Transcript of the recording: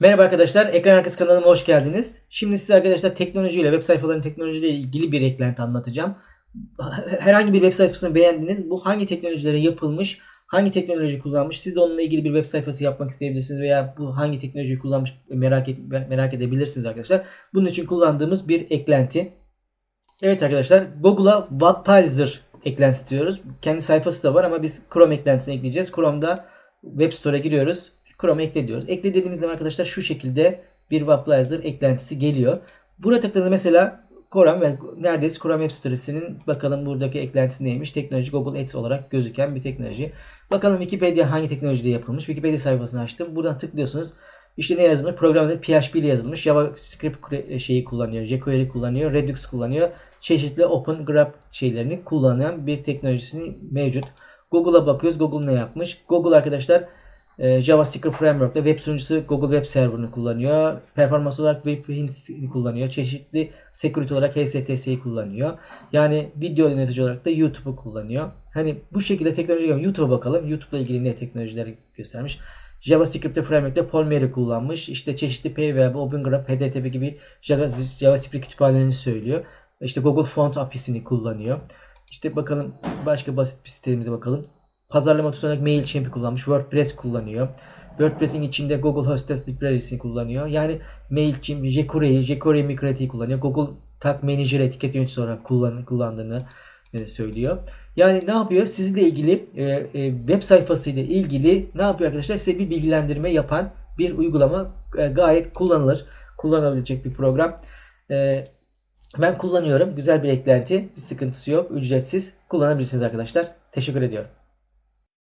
Merhaba arkadaşlar, Ekran Arkası kanalıma hoş geldiniz. Şimdi size arkadaşlar teknolojiyle, web sayfaların teknolojiyle ilgili bir eklenti anlatacağım. Herhangi bir web sayfasını beğendiniz. Bu hangi teknolojilere yapılmış, hangi teknoloji kullanmış? Siz de onunla ilgili bir web sayfası yapmak isteyebilirsiniz veya bu hangi teknolojiyi kullanmış merak et, merak edebilirsiniz arkadaşlar. Bunun için kullandığımız bir eklenti. Evet arkadaşlar, Google'a Webpilzer eklentisi diyoruz. Kendi sayfası da var ama biz Chrome eklentisini ekleyeceğiz. Chrome'da Web Store'a giriyoruz. Chrome ekle diyoruz. Ekle dediğimizde arkadaşlar şu şekilde bir Webpilzer eklentisi geliyor. Burada tıkladığınızda mesela Chrome ve neredeyse Chrome Web Sitesi'nin bakalım buradaki eklentisi neymiş? Teknoloji Google Ads olarak gözüken bir teknoloji. Bakalım Wikipedia hangi teknolojide yapılmış? Wikipedia sayfasını açtım. Buradan tıklıyorsunuz. İşte ne yazılmış? Programda PHP ile yazılmış. JavaScript şeyi kullanıyor. jQuery kullanıyor. Redux kullanıyor. Çeşitli Open Graph şeylerini kullanan bir teknolojisini mevcut. Google'a bakıyoruz. Google ne yapmış? Google arkadaşlar e, JavaScript Framework'ta web sunucusu Google Web Server'ını kullanıyor. Performans olarak WebHints'i kullanıyor. Çeşitli security olarak HSTS'yi kullanıyor. Yani video yönetici olarak da YouTube'u kullanıyor. Hani bu şekilde teknoloji YouTube'a bakalım. YouTube'la ilgili ne teknolojileri göstermiş. JavaScript'te framework'te Polmer'i kullanmış. İşte çeşitli PWeb, OpenGraph, HTTP gibi JavaScript kütüphanelerini söylüyor. İşte Google Font API'sini kullanıyor. İşte bakalım başka basit bir sitemize bakalım. Pazarlama tools olarak MailChimp'i kullanmış. WordPress kullanıyor. WordPress'in içinde Google Hostess Library'sini kullanıyor. Yani MailChimp, jQuery'yi, jQuery Migrati'yi kullanıyor. Google Tag Manager etiket yöneticisi olarak kullan, kullandığını e, söylüyor. Yani ne yapıyor? Sizle ilgili e, e, web sayfasıyla ilgili ne yapıyor arkadaşlar? Size bir bilgilendirme yapan bir uygulama e, gayet kullanılır. Kullanabilecek bir program. E, ben kullanıyorum. Güzel bir eklenti. Bir sıkıntısı yok. Ücretsiz. Kullanabilirsiniz arkadaşlar. Teşekkür ediyorum.